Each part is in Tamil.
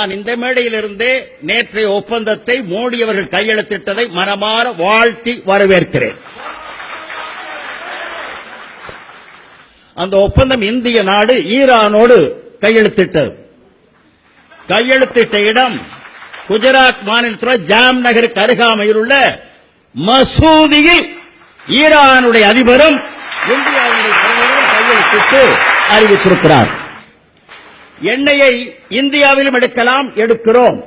நான் இந்த மேடையிலிருந்தே நேற்றைய ஒப்பந்தத்தை மோடி அவர்கள் கையெழுத்திட்டதை மனமாற வாழ்த்தி வரவேற்கிறேன். அந்த ஒப்பந்தம் இந்திய நாடு ஈரானோடு கையெழுத்திட்டது. கையெழுத்திட்ட இடம் குஜராத் மாநிலத்தில் ஜாம் நகருக்கு அருகாமையில் உள்ள மசூதியில் ஈரானுடைய அதிபரும் இந்தியாவுடைய கையெழுத்திட்டு அறிவித்திருக்கிறார். எண்ணெயை இந்தியாவிலும் எடுக்கலாம் எடுக்கிறோம்.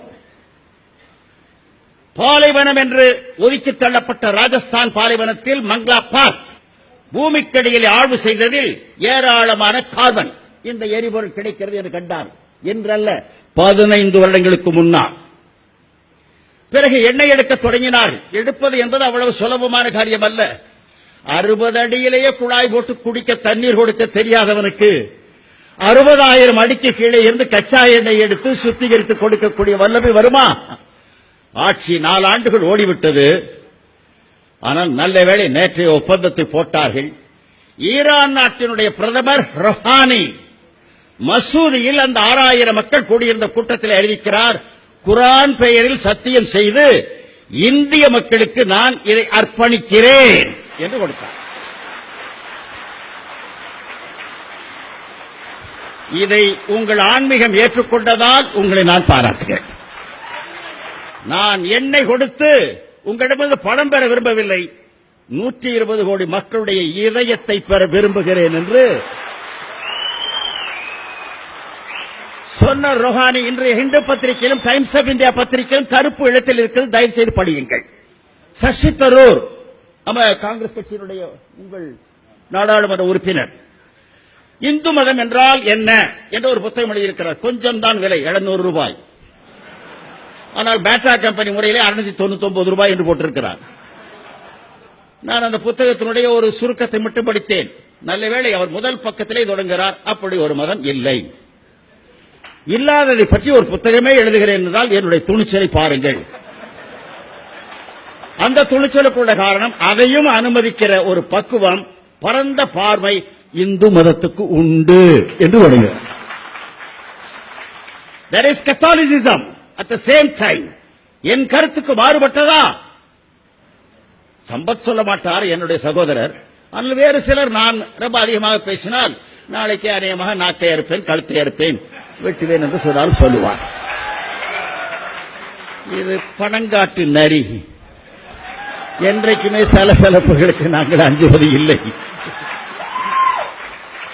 பாலைவனம் என்று ஒதுக்கித் தள்ளப்பட்ட ராஜஸ்தான் பாலைவனத்தில் மங்களா பார்க் பூமிக்கடியில் ஆய்வு செய்ததில் ஏராளமான கார்பன் இந்த எரிபொருள் கிடைக்கிறது என்று கண்டார். என்றல்ல பதினைந்து வருடங்களுக்கு முன்னால். பிறகு எண்ணெய் எடுக்க தொடங்கினார் எடுப்பது என்பது அவ்வளவு சுலபமான காரியம் அல்ல அறுபது அடியிலேயே குழாய் போட்டு குடிக்க தண்ணீர் கொடுக்க தெரியாதவனுக்கு அறுபதாயிரம் அடிக்கு கீழே இருந்து கச்சா எண்ணெய் எடுத்து சுத்திகரித்து கொடுக்கக்கூடிய வல்லமை வருமா? ஆட்சி நாலு ஆண்டுகள் ஓடிவிட்டது. ஆனால் நல்ல வேளை நேற்றைய ஒப்பந்தத்தை போட்டார்கள். ஈரான் நாட்டினுடைய பிரதமர் ரஹானி மசூதியில் அந்த ஆறாயிரம் மக்கள் கூடியிருந்த கூட்டத்தில் அறிவிக்கிறார் குரான் பெயரில் சத்தியம் செய்து இந்திய மக்களுக்கு நான் இதை அர்ப்பணிக்கிறேன் என்று கொடுத்தார். இதை உங்கள் ஆன்மீகம் ஏற்றுக்கொண்டதால் உங்களை நான் பாராட்டுகிறேன். நான் எண்ணெய் கொடுத்து உங்களிடமிருந்து பணம் பெற விரும்பவில்லை. நூற்றி இருபது கோடி மக்களுடைய இதயத்தை பெற விரும்புகிறேன் என்று சொன்ன ரோஹானி இன்றைய ஹிந்து பத்திரிகையிலும் டைம்ஸ் ஆஃப் இந்தியா பத்திரிகையிலும் கருப்பு எழுத்தில் இருக்கிறது. தயவு செய்து படியுங்கள். சசி தரூர் நம்ம காங்கிரஸ் கட்சியினுடைய உங்கள் நாடாளுமன்ற உறுப்பினர். இந்து மதம் என்றால் என்ன? என்ற ஒரு புத்தகம் எழுதியிருக்கிறார். கொஞ்சம் தான் விலை 700 ரூபாய். ஆனால் பேட்டா கம்பெனி முறையிலே 699 ரூபாய் என்று போட்டிருக்கிறார். நான் அந்த புத்தகத்தினுடைய ஒரு சுருக்கத்தை மட்டும் படித்தேன். நல்ல வேளை அவர் முதல் பக்கத்திலே தொடங்குகிறார். அப்படி ஒரு மதம் இல்லை. இல்லாததை பற்றி ஒரு புத்தகமே எழுதுகிறேன் என்றால் என்னுடைய துணிச்சலை பாருங்கள். அந்த துணிச்சலுக்குள்ள காரணம் அதையும் அனுமதிக்கிற ஒரு பக்குவம் பரந்த பார்வை இந்து மதத்துக்கு உண்டு என்று வருகிறார் there is catholicism at the same time என் கருத்துக்கு மாறுபட்டதா? சம்பத் சொல்ல மாட்டார் என்னுடைய சகோதரர். ஆனால் வேறு சிலர் நான் ரொம்ப அதிகமாக பேசினால் நாளைக்கு அநேகமாக நாக்கை இருப்பேன் கழுத்தை இருப்பேன் வெட்டுவேன் என்று சொன்னால் சொல்லுவார். இது பணங்காட்டு நரி. என்றைக்குமே சலசலப்புகளுக்கு நாங்கள் அஞ்சுவது இல்லை.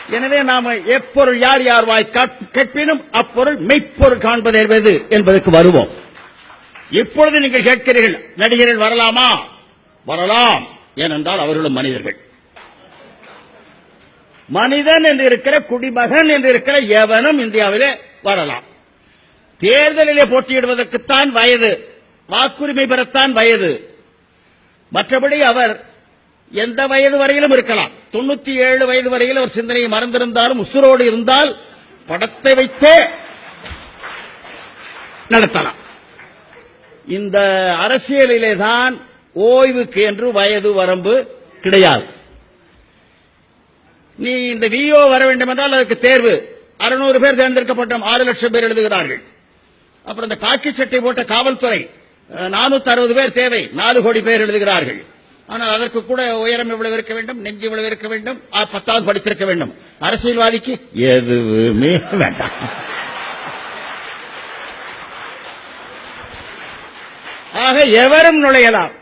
எனவே நாம எப்பொருள் யார் யார் வாய் கேட்பினும் அப்பொருள் மெய்ப்பொருள் காண்பது என்பது என்பதற்கு வருவோம். இப்பொழுது நீங்கள் கேட்கிறீர்கள் நடிகர்கள் வரலாமா? வரலாம் ஏனென்றால் அவர்களும் மனிதர்கள். மனிதன் என்று இருக்கிற குடிமகன் என்று இருக்கிற எவனும் இந்தியாவிலே வரலாம். தேர்தலிலே போட்டியிடுவதற்குத்தான் வயது வாக்குரிமை பெறத்தான் வயது. மற்றபடி அவர் எந்த வயது வரையிலும் இருக்கலாம். தொண்ணூத்தி ஏழு வயது வரையில் அவர் சிந்தனையை மறந்திருந்தாலும் உசுரோடு இருந்தால் படத்தை வைத்தே நடத்தலாம். இந்த அரசியலிலே தான் ஓய்வுக்கு என்று வயது வரம்பு கிடையாது. நீ இந்த விஓ வர வேண்டும் என்றால் அதற்கு தேர்வு. அறுநூறு பேர் தேர்ந்தெடுக்கப்பட்டோம் ஆறு லட்சம் பேர் எழுதுகிறார்கள். அப்புறம் இந்த காக்கி சட்டை போட்ட காவல்துறை நானூத்தி அறுபது பேர் தேவை நாலு கோடி பேர் எழுதுகிறார்கள். ஆனால் அதற்கு கூட உயரம் இவ்வளவு இருக்க வேண்டும் நெஞ்சு இவ்வளவு இருக்க வேண்டும் பத்தாவது படித்திருக்க வேண்டும். அரசியல்வாதிக்கு எதுவுமே வேண்டாம். ஆக எவரும் நுழையலாம்.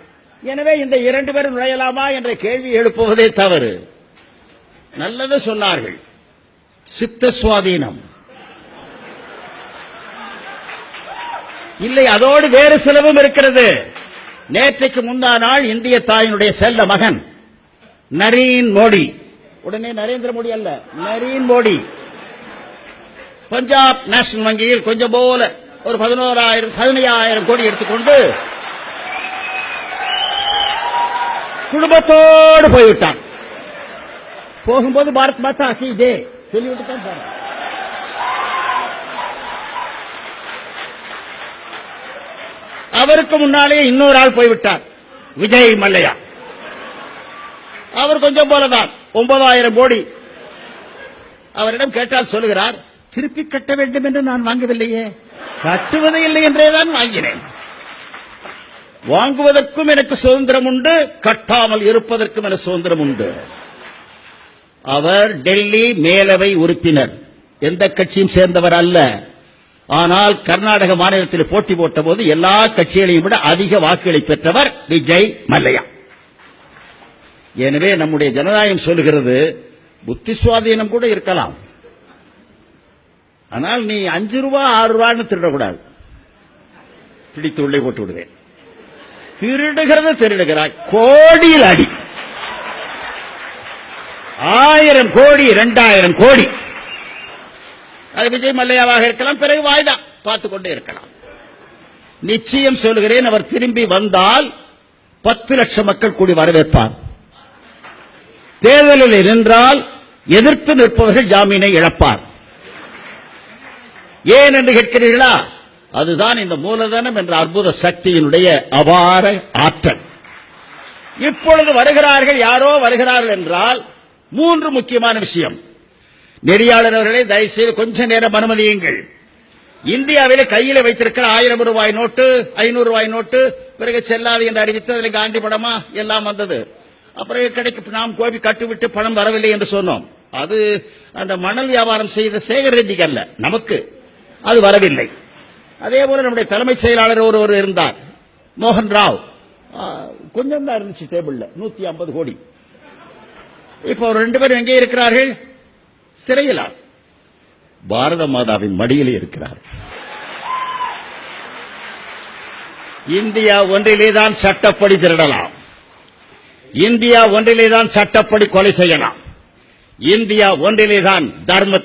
எனவே இந்த இரண்டு பேரும் நுழையலாமா என்ற கேள்வி எழுப்புவதே தவறு. நல்லது சொன்னார்கள். சித்த சுவாதீனம். இல்லை அதோடு வேறு சிலவும் இருக்கிறது. நேற்றைக்கு முந்தா நாள் இந்திய தாயினுடைய செல்ல மகன் நரீன் மோடி. உடனே நரேந்திர மோடி அல்ல நரீன் மோடி. பஞ்சாப் நேஷனல் வங்கியில் கொஞ்சம் போல ஒரு பதினோராயிரம் பதினையாயிரம் கோடி எடுத்துக்கொண்டு குடும்பத்தோடு போய்விட்டான். போகும்போது பாரத் மாதா கி சொல்லிவிட்டு தான் அவருக்கு முன்னாலே இன்னொரு ஆள் போய்விட்டார். விஜய் மல்லையா. அவர் கொஞ்சம் போலதான். ஒன்பதாயிரம் கோடி. அவரிடம் கேட்டால் சொல்லுகிறார் திருப்பி கட்ட வேண்டும் என்று நான் வாங்கவில்லையே. கட்டுவதே இல்லை என்றே தான் வாங்கினேன். வாங்குவதற்கும் எனக்கு சுதந்திரம் உண்டு கட்டாமல் இருப்பதற்கும் எனக்கு சுதந்திரம் உண்டு. அவர் டெல்லி மேலவை உறுப்பினர். எந்த கட்சியும் சேர்ந்தவர் அல்ல. ஆனால் கர்நாடக மாநிலத்தில் போட்டி போட்ட போது எல்லா கட்சிகளையும் விட அதிக வாக்குகளை பெற்றவர் விஜய் மல்லையா. எனவே நம்முடைய ஜனநாயகம் சொல்லுகிறது புத்தி சுவாதீனம் கூட இருக்கலாம். ஆனால் நீ அஞ்சு ரூபா ஆறு ரூபான்னு திருடக்கூடாது. பிடித்து உள்ளே போட்டு விடுவேன். திருடுகிறது திருடுகிறாய். கோடியில் அடி. ஆயிரம் கோடி இரண்டாயிரம் கோடி. அது விஜய் மல்லையாவாக இருக்கலாம் பிறகு வாய்தா பார்த்துக் கொண்டே இருக்கலாம். நிச்சயம் சொல்கிறேன் அவர் திரும்பி வந்தால் பத்து லட்சம் மக்கள் கூடி வரவேற்பார். தேர்தலில் நின்றால் எதிர்த்து நிற்பவர்கள் ஜாமீனை இழப்பார். ஏன் என்று கேட்கிறீர்களா? அதுதான் இந்த மூலதனம் என்ற அற்புத சக்தியினுடைய அபார ஆற்றல். இப்பொழுது வருகிறார்கள் யாரோ வருகிறார்கள் என்றால் மூன்று முக்கியமான விஷயம். நெறியாளர் அவர்களே தயவுசெய்து கொஞ்ச நேரம் அனுமதியுங்கள். இந்தியாவில கையில வைத்திருக்கிற ஆயிரம் ரூபாய் நோட்டு ஐநூறு ரூபாய் நோட்டு பிறகு செல்லாது என்று அறிவித்து அதில் காந்தி படமா? எல்லாம் வந்தது. அப்புறம் கடைக்கு நாம் கோபி கட்டுவிட்டு பணம் வரவில்லை என்று சொன்னோம். அது அந்த மணல் வியாபாரம் செய்த சேகர் ரெட்டிக்கு அல்ல நமக்கு. அது வரவில்லை. அதே போல நம்முடைய தலைமைச் செயலாளர் ஒருவர் இருந்தார். மோகன் ராவ். கொஞ்சம் தான் இருந்துச்சு டேபிள்ல நூத்தி ஐம்பது கோடி. இப்போ ரெண்டு பேரும் எங்கே இருக்கிறார்கள்? சிறையிலா? பாரத மாதாவின் மடியிலே இருக்கிறார். இந்தியா ஒன்றிலே தான் சட்டப்படி திருடலாம். இந்தியா ஒன்றிலே தான் சட்டப்படி கொலை செய்யலாம். இந்தியா ஒன்றிலே தான் தர்ம